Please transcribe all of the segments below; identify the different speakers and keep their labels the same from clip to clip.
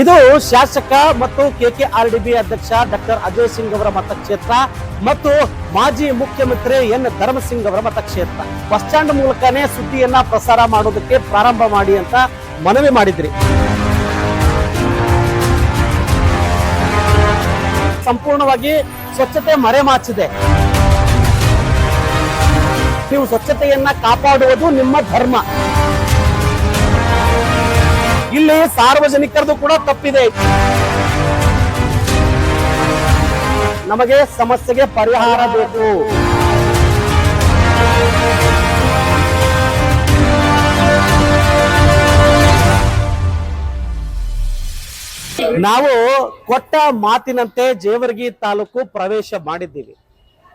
Speaker 1: ಇದು ಶಾಸಕ ಮತ್ತು ಕೆಕೆಆರ್ ಡಿ ಬಿ ಅಧ್ಯಕ್ಷ ಡಾಕ್ಟರ್ ಅಜಯ್ ಸಿಂಗ್ ಅವರ ಮತಕ್ಷೇತ್ರ ಮತ್ತು ಮಾಜಿ ಮುಖ್ಯಮಂತ್ರಿ ಎನ್ ಧರ್ಮಸಿಂಗ್ ಅವರ ಮತಕ್ಷೇತ್ರ. ಬಸ್ ಸ್ಟ್ಯಾಂಡ್ ಮೂಲಕನೇ ಸುದ್ದಿಯನ್ನ ಪ್ರಸಾರ ಮಾಡೋದಕ್ಕೆ ಪ್ರಾರಂಭ ಮಾಡಿ ಅಂತ ಮನವಿ ಮಾಡಿದ್ರಿ. ಸಂಪೂರ್ಣವಾಗಿ ಸ್ವಚ್ಛತೆ ಮರೆಮಾಚಿದೆ ನೀವು ಸ್ವಚ್ಛತೆಯನ್ನ ಕಾಪಾಡುವುದು ನಿಮ್ಮ ಧರ್ಮ. ಇಲ್ಲಿ ಸಾರ್ವಜನಿಕರದು ಕೂಡ ತಪ್ಪಿದೆ. ನಮಗೆ ಸಮಸ್ಯೆಗೆ ಪರಿಹಾರ ಬೇಕು. ನಾವು ಕೊಟ್ಟ ಮಾತಿನಂತೆ ಜೇವರ್ಗಿ ತಾಲೂಕು ಪ್ರವೇಶ ಮಾಡಿದ್ದೀವಿ.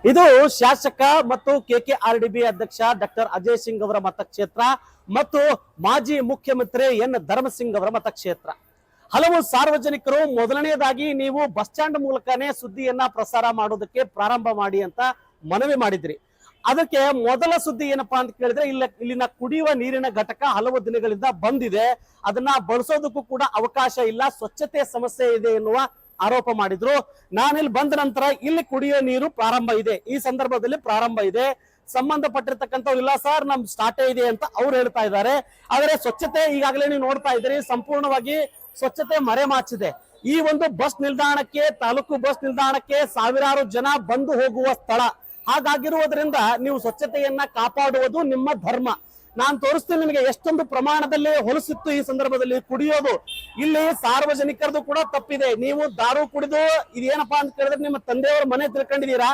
Speaker 1: ಇದು ಶಾಸಕ ಮತ್ತು ಕೆಕೆಆರ್ಡಿಬಿ ಅಧ್ಯಕ್ಷ ಡಾಕ್ಟರ್ ಅಜಯ್ ಸಿಂಗ್ ಅವರ ಮತಕ್ಷೇತ್ರ. ಮತ್ತು ಮಾಜಿ ಮುಖ್ಯಮಂತ್ರಿ ಎನ್ ಧರ್ಮಸಿಂಗ್ ಅವರ ಮತಕ್ಷೇತ್ರ. ಹಲವು ಸಾರ್ವಜನಿಕರು ಮೊದಲನೆಯದಾಗಿ ನೀವು ಬಸ್ ಸ್ಟ್ಯಾಂಡ್ ಮೂಲಕನೇ ಸುದ್ದಿಯನ್ನ ಪ್ರಸಾರ ಮಾಡೋದಕ್ಕೆ ಪ್ರಾರಂಭ ಮಾಡಿ ಅಂತ ಮನವಿ ಮಾಡಿದ್ರಿ. ಅದಕ್ಕೆ ಮೊದಲ ಸುದ್ದಿ ಏನಪ್ಪಾ ಅಂತ ಕೇಳಿದ್ರೆ ಇಲ್ಲ, ಇಲ್ಲಿನ ಕುಡಿಯುವ ನೀರಿನ ಘಟಕ ಹಲವು ದಿನಗಳಿಂದ ಬಂದಿದೆ. ಅದನ್ನ ಬಳಸೋದಕ್ಕೂ ಕೂಡ ಅವಕಾಶ ಇಲ್ಲ, ಸ್ವಚ್ಛತೆ ಸಮಸ್ಯೆ ಇದೆ ಎನ್ನುವ ಆರೋಪ ಮಾಡಿದ್ರು. ನಾನಿಲ್ಲಿ ಬಂದ ನಂತರ ಇಲ್ಲಿ ಕುಡಿಯೋ ನೀರು ಪ್ರಾರಂಭ ಇದೆ. ಈ ಸಂದರ್ಭದಲ್ಲಿ ಪ್ರಾರಂಭ ಇದೆ. ಸಂಬಂಧಪಟ್ಟಿರ್ತಕ್ಕಂಥವ್ರು ಇಲ್ಲ ಸರ್, ನಮ್ ಸ್ಟಾರ್ಟೇ ಇದೆ ಅಂತ ಅವ್ರು ಹೇಳ್ತಾ ಇದ್ದಾರೆ. ಆದರೆ ಸ್ವಚ್ಛತೆ ಈಗಾಗಲೇ ನೀವು ನೋಡ್ತಾ ಇದ್ದೀರಿ, ಸಂಪೂರ್ಣವಾಗಿ ಸ್ವಚ್ಛತೆ ಮರೆಮಾಚಿದೆ ಈ ಒಂದು ಬಸ್ ನಿಲ್ದಾಣಕ್ಕೆ, ತಾಲೂಕು ಬಸ್ ನಿಲ್ದಾಣಕ್ಕೆ ಸಾವಿರಾರು ಜನ ಬಂದು ಹೋಗುವ ಸ್ಥಳ. ಹಾಗಾಗಿರುವುದರಿಂದ ನೀವು ಸ್ವಚ್ಛತೆಯನ್ನ ಕಾಪಾಡುವುದು ನಿಮ್ಮ ಧರ್ಮ. ನಾನ್ ತೋರಿಸ್ತೀನಿ ನಿಮಗೆ ಎಷ್ಟೊಂದು ಪ್ರಮಾಣದಲ್ಲಿ ಹೊಲಸಿತ್ತು ಈ ಸಂದರ್ಭದಲ್ಲಿ, ಕುಡಿಯೋದು. ಇಲ್ಲಿ ಸಾರ್ವಜನಿಕರದು ಕೂಡ ತಪ್ಪಿದೆ. ನೀವು ದಾರು ಕುಡಿದು ಇದೇನಪ್ಪಾ ಅಂತ ಕೇಳಿದ್ರೆ ನಿಮ್ಮ ತಂದೆಯವರ ಮನೆ ತಿಳ್ಕೊಂಡಿದ್ದೀರಾ?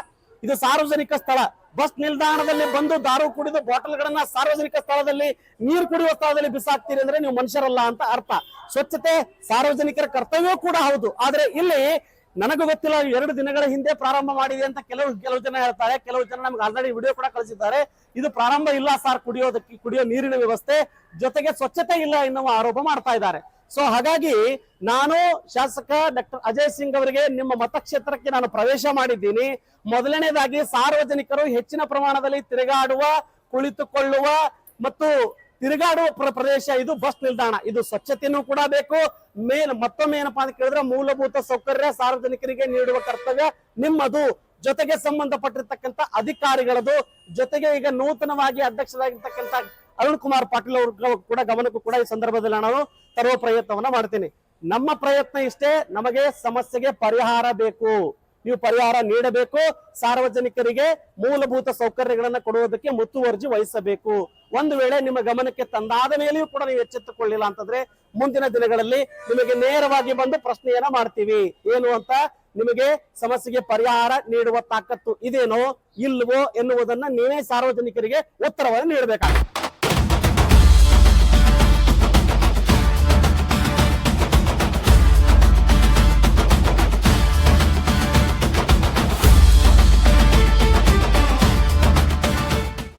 Speaker 1: ಇದು ಸಾರ್ವಜನಿಕ ಸ್ಥಳ. ಬಸ್ ನಿಲ್ದಾಣದಲ್ಲಿ ಬಂದು ದಾರು ಕುಡಿದು ಬಾಟಲ್ಗಳನ್ನ ಸಾರ್ವಜನಿಕ ಸ್ಥಳದಲ್ಲಿ ನೀರು ಕುಡಿಯುವ ಸ್ಥಳದಲ್ಲಿ ಬಿಸಾಕ್ತೀರಿ ಅಂದ್ರೆ ನೀವು ಮನುಷ್ಯರಲ್ಲ ಅಂತ ಅರ್ಥ. ಸ್ವಚ್ಛತೆ ಸಾರ್ವಜನಿಕರ ಕರ್ತವ್ಯ ಕೂಡ ಹೌದು. ಆದ್ರೆ ಇಲ್ಲಿ ನನಗೂ ಗೊತ್ತಿಲ್ಲ, ಎರಡು ದಿನಗಳ ಹಿಂದೆ ಪ್ರಾರಂಭ ಮಾಡಿದೆ ಅಂತ ಕೆಲವು ಕೆಲವು ಜನ ಹೇಳ್ತಾರೆ. ಕೆಲವು ಜನ ನಮ್ಗೆ ಆಲ್ರೆಡಿ ವಿಡಿಯೋ ಕೂಡ ಕಳಿಸಿದ್ದಾರೆ. ಇದು ಪ್ರಾರಂಭ ಇಲ್ಲ ಸರ್ ಕುಡಿಯೋದಕ್ಕೆ, ಕುಡಿಯೋ ನೀರಿನ ವ್ಯವಸ್ಥೆ. ಜೊತೆಗೆ ಸ್ವಚ್ಛತೆ ಇಲ್ಲ ಎನ್ನುವ ಆರೋಪ ಮಾಡ್ತಾ ಇದ್ದಾರೆ. ಸೊ ಹಾಗಾಗಿ ನಾನು ಶಾಸಕ ಡಾಕ್ಟರ್ ಅಜಯ್ ಸಿಂಗ್ ಅವರಿಗೆ ನಿಮ್ಮ ಮತಕ್ಷೇತ್ರಕ್ಕೆ ನಾನು ಪ್ರವೇಶ ಮಾಡಿದ್ದೀನಿ. ಮೊದಲನೇದಾಗಿ ಸಾರ್ವಜನಿಕರು ಹೆಚ್ಚಿನ ಪ್ರಮಾಣದಲ್ಲಿ ತಿರುಗಾಡುವ, ಕುಳಿತುಕೊಳ್ಳುವ ಮತ್ತು ತಿರುಗಾಡುವ ಪ್ರ- ಪ್ರದೇಶ ಇದು ಬಸ್ ನಿಲ್ದಾಣ. ಇದು ಸ್ವಚ್ಛತೆಯೂ ಕೂಡ ಬೇಕು. ಮೇನ್ ಮತ್ತೊಮ್ಮೆ ಏನಪ್ಪಾ ಅಂತ ಕೇಳಿದ್ರೆ ಮೂಲಭೂತ ಸೌಕರ್ಯ ಸಾರ್ವಜನಿಕರಿಗೆ ನೀಡುವ ಕರ್ತವ್ಯ ನಿಮ್ಮದು. ಜೊತೆಗೆ ಸಂಬಂಧಪಟ್ಟಿರ್ತಕ್ಕಂಥ ಅಧಿಕಾರಿಗಳದು. ಜೊತೆಗೆ ಈಗ ನೂತನವಾಗಿ ಅಧ್ಯಕ್ಷರಾಗಿರ್ತಕ್ಕಂಥ ಅರುಣ್ ಕುಮಾರ್ ಪಾಟೀಲ್ ಅವ್ರ ಕೂಡ ಗಮನಕ್ಕೂ ಕೂಡ ಈ ಸಂದರ್ಭದಲ್ಲಿ ನಾನು ತರುವ ಪ್ರಯತ್ನವನ್ನ ಮಾಡ್ತೀನಿ. ನಮ್ಮ ಪ್ರಯತ್ನ ಇಷ್ಟೇ, ನಮಗೆ ಸಮಸ್ಯೆಗೆ ಪರಿಹಾರ ಬೇಕು. ನೀವು ಪರಿಹಾರ ನೀಡಬೇಕು, ಸಾರ್ವಜನಿಕರಿಗೆ ಮೂಲಭೂತ ಸೌಕರ್ಯಗಳನ್ನ ಕೊಡುವುದಕ್ಕೆ ಮುತುವರ್ಜಿ ವಹಿಸಬೇಕು. ಒಂದು ವೇಳೆ ನಿಮ್ಮ ಗಮನಕ್ಕೆ ತಂದಾದ ಮೇಲೆಯೂ ಕೂಡ ನೀವು ಎಚ್ಚೆತ್ತುಕೊಳ್ಳಿಲ್ಲ ಅಂತಂದ್ರೆ, ಮುಂದಿನ ದಿನಗಳಲ್ಲಿ ನಿಮಗೆ ನೇರವಾಗಿ ಬಂದು ಪ್ರಶ್ನೆಯನ್ನ ಮಾಡ್ತೀವಿ. ಏನು ಅಂತ? ನಿಮಗೆ ಸಮಸ್ಯೆಗೆ ಪರಿಹಾರ ನೀಡುವ ತಾಕತ್ತು ಇದೇನೋ, ಇಲ್ವೋ ಎನ್ನುವುದನ್ನ ನೀವೇ ಸಾರ್ವಜನಿಕರಿಗೆ ಉತ್ತರವನ್ನು ನೀಡಬೇಕಾಗುತ್ತೆ.